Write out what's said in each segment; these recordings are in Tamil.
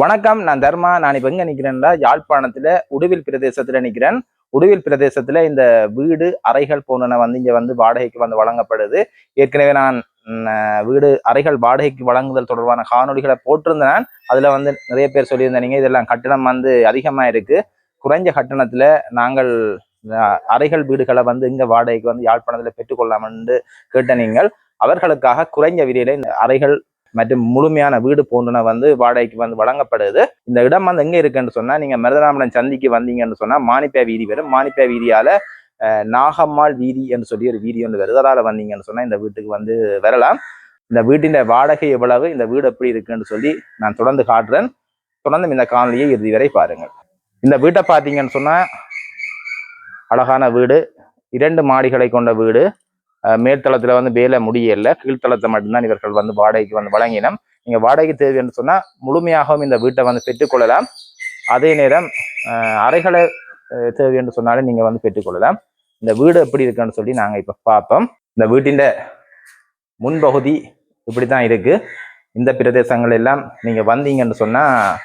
வணக்கம் நான் தர்மா. நான் இப்ப எங்க நிக்கிறேன்னா யாழ்ப்பாணத்துல உடுவில் பிரதேசத்துல நிக்கிறேன். உடுவில் பிரதேசத்துல இந்த வீடு அறைகள் போன்றன வந்து இங்க வந்து வாடகைக்கு வந்து வழங்கப்படுது. ஏற்கனவே நான் வீடு அறைகள் வாடகைக்கு வழங்குதல் தொடர்பான காணொலிகளை போட்டிருந்தேன். அதுல வந்து நிறைய பேர் சொல்லியிருந்தீங்க இதெல்லாம் கட்டணம் வந்து அதிகமா இருக்கு. குறைஞ்ச கட்டணத்துல நாங்கள் அறைகள் வீடுகளை வந்து இங்க வாடகைக்கு வந்து யாழ்ப்பாணத்துல பெற்றுக்கொள்ளலாம்னு கேட்ட நீங்கள் அவர்களுக்காக குறைஞ்ச விலையில இந்த அறைகள் மற்றும் முழுமையான வீடு போன்றன வந்து வாடகைக்கு வந்து வழங்கப்படுது. இந்த இடம் வந்து எங்க இருக்குன்னு சொன்னா நீங்க மருதராமன் சந்திக்கு வந்தீங்கன்னு சொன்னா மானிப்பா வீதி வரும். மானிப்பா வீதியால நாகம்மாள் வீதி என்று சொல்லி ஒரு வீதி ஒன்று வருது வந்தீங்கன்னு சொன்னா இந்த வீட்டுக்கு வந்து வரலாம். இந்த வீட்டின் வாடகை எவ்வளவு இந்த வீடு எப்படி இருக்குன்னு சொல்லி நான் தொடர்ந்து காட்டுறேன். தொடர்ந்து இந்த காணொலியை இறுதி வரை பாருங்கள். இந்த வீட்டை பார்த்தீங்கன்னு சொன்னா அழகான வீடு. இரண்டு மாடிகளை கொண்ட வீடு. மேல்தளத்தில் வந்து வேலை முடியல. கீழ்த்தளத்தை மட்டும்தான் இவர்கள் வந்து வாடகைக்கு வந்து வழங்கினோம். நீங்கள் வாடகைக்கு தேவை என்று சொன்னால் முழுமையாகவும் இந்த வீட்டை வந்து பெற்றுக்கொள்ளலாம் அதே நேரம் அறைகளை தேவை என்று சொன்னாலும் நீங்கள் வந்து பெற்றுக்கொள்ளலாம் இந்த வீடு எப்படி இருக்குன்னு சொல்லி நாங்கள் இப்போ பார்ப்போம். இந்த வீட்டின் முன்பகுதி இப்படி தான் இருக்குது இந்த பிரதேசங்கள் எல்லாம் நீங்கள் வந்தீங்கன்னு சொன்னால்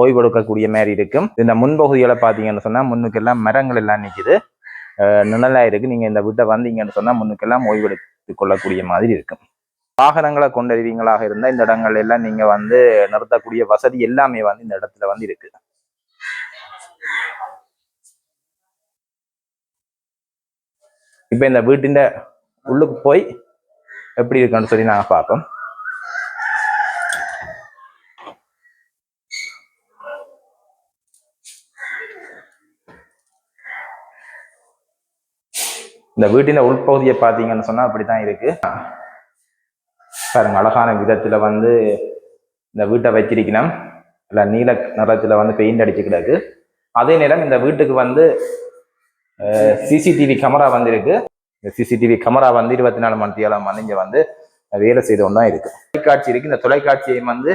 ஓய்வு கொடுக்கக்கூடிய மாதிரி இருக்கும். இந்த முன்பகுதிகளை பார்த்தீங்கன்னு சொன்னால் முன்னுக்கெல்லாம் மரங்கள் எல்லாம் நிற்கிது அஹ், இருக்குது இருக்கு நீங்க இந்த வீட்டை வந்தீங்கன்னு சொன்னா முன்னுக்கெல்லாம் ஓய்வெடுத்து கொள்ளக்கூடிய மாதிரி இருக்கும். வாகனங்களை கொண்டறிவீங்களாக இருந்தால் இந்த இடங்கள் எல்லாம் நீங்க வந்து நிறுத்தக்கூடிய வசதி எல்லாமே வந்து இந்த இடத்துல வந்து இருக்கு. இப்போ இந்த வீட்டின் உள்ளுக்கு போய் எப்படி இருக்குன்னு சொல்லி நாங்கள் பார்ப்போம். இந்த வீட்டின் உள்பகுதியை பார்த்தீங்கன்னு அப்படி தான் இருக்குது பாருங்க அழகான விதத்தில் வந்து இந்த வீட்டை வச்சிருக்கணும் இல்லை நீல நிறத்தில் வந்து பெயிண்ட் அடிச்சு கிடக்கு. அதே நேரம் இந்த வீட்டுக்கு வந்து சிசிடிவி கேமரா வந்திருக்கு. இந்த சிசிடிவி கேமரா வந்து இருபத்தி நாலு மணி ஏழாம் வந்து வந்து வேலை செய்து தான் இருக்கு. தொலைக்காட்சி இருக்கு. இந்த தொலைக்காட்சியை வந்து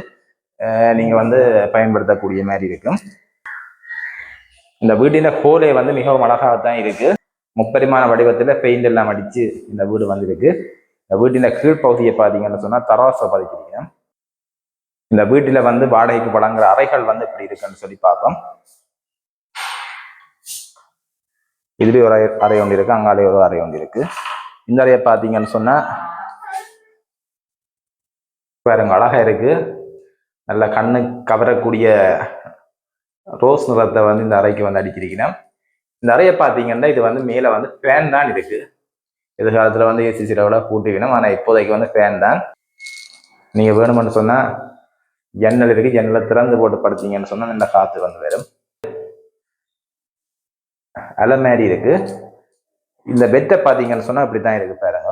நீங்கள் நீங்க வந்து பயன்படுத்தக்கூடிய மாதிரி இருக்கும் இந்த வீட்டின் ஹோலே வந்து மிகவும் அழகாக தான் இருக்கு. முப்பரிமாண வடிவத்தில் பெயிண்ட் எல்லாம் அடித்து இந்த வீடு வந்திருக்கு. இந்த வீட்டின் கீழ்ப்பகுதியை பார்த்தீங்கன்னு சொன்னால் தராசை பதிக்கிறீங்க. இந்த வீட்டில் வந்து வாடகைக்கு வழங்குற அறைகள் வந்து இப்படி இருக்குன்னு சொல்லி பார்ப்போம் இதுலேயும் ஒரு அறை- ஒன்று இருக்கு. அங்காலே ஒரு அறை ஒன்று இருக்கு. இந்த அறையை பார்த்தீங்கன்னு சொன்னால் பாருங்க அழகாக இருக்கு. நல்ல கண்ணு கவரக்கூடிய ரோஸ் நிறத்தை வந்து இந்த அறைக்கு வந்து அடிச்சிருக்கிறேன். நிறைய பார்த்தீங்கன்னா இது வந்து மேலே வந்து ஃபேன் தான் இருக்கு. எதிர்காலத்தில் வந்து ஏசி சிலவில் கூட்டி வேணும்? ஆனால் இப்போதைக்கு வந்து ஃபேன் தான். நீங்கள் வேணுமென்னு சொன்னால் ஜன்னல் இருக்குது ஜன்னலை திறந்து போட்டு படுத்தீங்கன்னு சொன்னால் நல்ல காற்று வந்து வரும். அலமாரி இருக்குது இந்த பெட்டை பார்த்தீங்கன்னு சொன்னால் இப்படி தான் இருக்குது பாருங்க.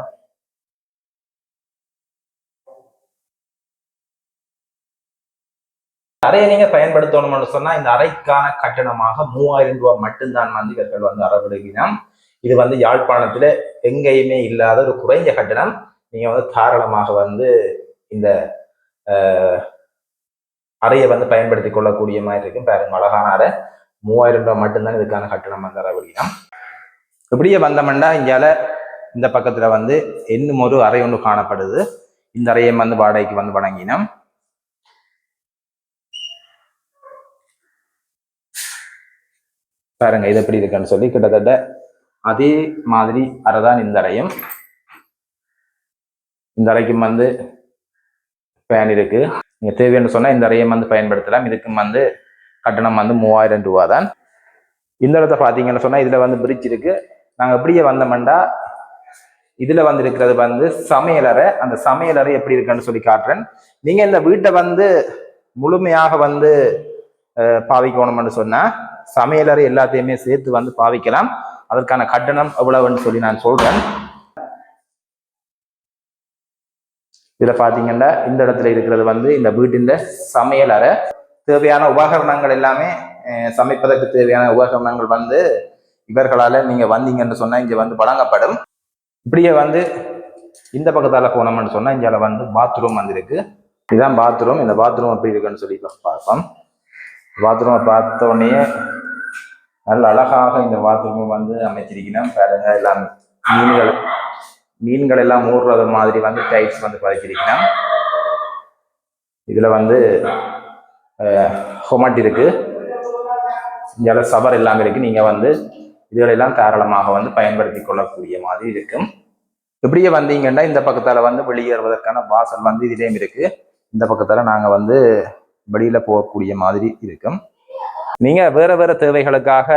அறையை நீங்க பயன்படுத்தணும்னு சொன்னா இந்த அறைக்கான கட்டணமாக மூவாயிரம் ரூபாய் மட்டும்தான் வந்து இவர்கள் வந்து அறவிடுகிறோம் இது வந்து யாழ்ப்பாணத்துல எங்கேயுமே இல்லாத ஒரு குறைஞ்ச கட்டணம். நீங்க வந்து தாராளமாக வந்து இந்த அறையை வந்து பயன்படுத்தி கொள்ளக்கூடிய மாதிரி இருக்கும். பாருங்க அழகான அறை. மூவாயிரம் ரூபாய் மட்டும்தான் இதுக்கான கட்டணம் வந்து அறவிடுகிறோம் இப்படியே வந்தமெண்டா இங்கால இந்த பக்கத்துல வந்து இன்னும் ஒரு அறை ஒன்று காணப்படுது. இந்த அறையை வந்து வாடகைக்கு வந்து வழங்கினோம். பாருங்க இது எப்படி இருக்குன்னு சொல்லி கிட்டத்தட்ட அதே மாதிரி அறைதான் இந்த அறையும். இந்த அறைக்கும் வந்து ஃபேன் இருக்கு. நீங்க தேவைன்னு சொன்னா இந்த அறையை வந்து பயன்படுத்தலாம். இதுக்கும் வந்து கட்டணம் வந்து மூவாயிரம் ரூபா தான். இந்த இடத்த பாத்தீங்கன்னு சொன்னா இதுல வந்து பிரிட்ஜ் இருக்கு. நாங்க எப்படியே வந்தோம்னா இதுல வந்து இருக்கிறது வந்து சமையலறை அந்த சமையலறை எப்படி இருக்குன்னு சொல்லி காட்டுறேன். நீங்க இந்த வீட்டை வந்து முழுமையாக வந்து பாவிக்கணும்னு சொன்னா சமையலறை எல்லாத்தையுமே சேர்த்து வந்து பாவிக்கலாம். அதற்கான கட்டணம் எவ்வளவுன்னு சொல்லி நான் சொல்றேன். இதுல பாத்தீங்கன்னா இந்த இடத்துல இருக்கிறது வந்து இந்த வீட்டின் சமையல் அறை தேவையான உபகரணங்கள் எல்லாமே சமைப்பதற்கு தேவையான உபகரணங்கள் வந்து இவர்களால நீங்க வந்தீங்கன்னு சொன்னா இங்க வந்து வழங்கப்படும். இப்படியே வந்து இந்த பக்கத்தால போனோம்னு சொன்னா இங்கால வந்து பாத்ரூம் வந்திருக்கு இதுதான் பாத்ரூம் இந்த பாத்ரூம் எப்படி இருக்குன்னு சொல்லி பார்ப்போம். பாத்ரூமை பார்த்த உடனே நல்ல அழகாக இந்த பாத்ரூமை வந்து அமைச்சிருக்கணும் பாருங்க எல்லாம் மீன்கள் மீன்கள் எல்லாம் மூடுறது மாதிரி வந்து டைல்ஸ் வந்து பதிச்சிருக்கணும் இதுல வந்து ஹொமட் இருக்கு. இங்கே சபர் இல்லாமல் இருக்கு. நீங்க வந்து இதுகளெல்லாம் தாராளமாக வந்து பயன்படுத்தி கொள்ளக்கூடிய மாதிரி இருக்கும். இப்படியே வந்தீங்கன்னா இந்த பக்கத்தால் வந்து வெளியேறுவதற்கான வாசல் வந்து இதுலேயும் இருக்கு. இந்த பக்கத்தால் நாங்கள் வந்து வெளியில் போகக்கூடிய மாதிரி இருக்கும். நீங்க வேற வேற தேவைகளுக்காக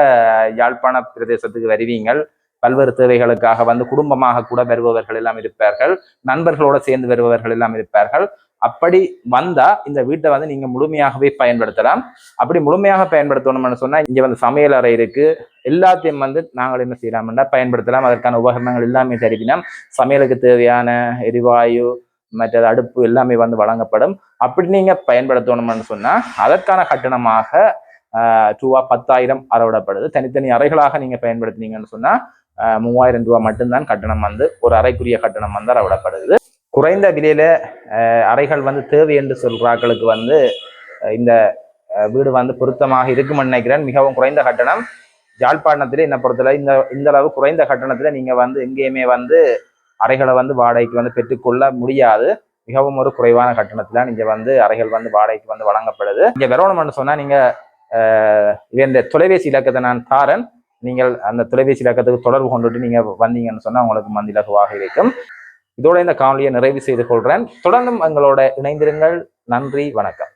யாழ்ப்பாண பிரதேசத்துக்கு வருவீங்கள். பல்வேறு தேவைகளுக்காக வந்து குடும்பமாக கூட வருபவர்கள் எல்லாம் இருப்பார்கள். நண்பர்களோட சேர்ந்து வருபவர்கள் எல்லாம் இருப்பார்கள். அப்படி வந்தா இந்த வீட்டை வந்து நீங்க முழுமையாகவே பயன்படுத்தலாம். அப்படி முழுமையாக பயன்படுத்தணும்னு சொன்னா இங்க வந்து சமையல் அறை இருக்கு. எல்லாத்தையும் வந்து நாங்கள் என்ன செய்யலாம்னா பயன்படுத்தலாம். அதற்கான உபகரணங்கள் எல்லாமே தருவினோம் சமையலுக்கு தேவையான எரிவாயு மற்றது அடுப்பு எல்லாமே வந்து வழங்கப்படும். அப்படி நீங்க பயன்படுத்தணும்னு சொன்னா அதற்கான கட்டணமாக ரூபா பத்தாயிரம் அறவிடப்படுது. தனித்தனி அறைகளாக நீங்க பயன்படுத்தினீங்கன்னு சொன்னா மூவாயிரம் ரூபாய் மட்டும்தான் கட்டணம் வந்து ஒரு அறைக்குரிய கட்டணம் வந்து அறவிடப்படுது. குறைந்த விலையில அறைகள் வந்து தேவை என்று சொல்றாக்களுக்கு வந்து இந்த வீடு வந்து பொருத்தமாக இருக்கும்னு நினைக்கிறேன். மிகவும் குறைந்த கட்டணம். யாழ்ப்பாணத்திலே என்ன பொறுத்தவரை இந்த இந்த அளவு குறைந்த கட்டணத்துல நீங்க வந்து எங்கேயுமே வந்து அறைகளை வந்து வாடகைக்கு வந்து பெற்றுக்கொள்ள முடியாது. மிகவும் ஒரு குறைவான கட்டணத்துல நீங்க வந்து அறைகள் வந்து வாடகைக்கு வந்து வழங்கப்படுது. இங்க வரணும்னு சொன்னா நீங்க இந்த தொலைபேசி இலக்கத்தை நான் தாரன் நீங்கள் அந்த தொலைபேசி இலக்கத்துக்கு தொடர்பு கொண்டுட்டு நீங்கள் வந்தீங்கன்னு சொன்னால் உங்களுக்கு மந்திலகுவாக இருக்கும். இதோட இந்த காணொலியை நிறைவு செய்து கொள்கிறேன் தொடர்ந்தும் எங்களோட இணைந்திருங்கள். நன்றி வணக்கம்.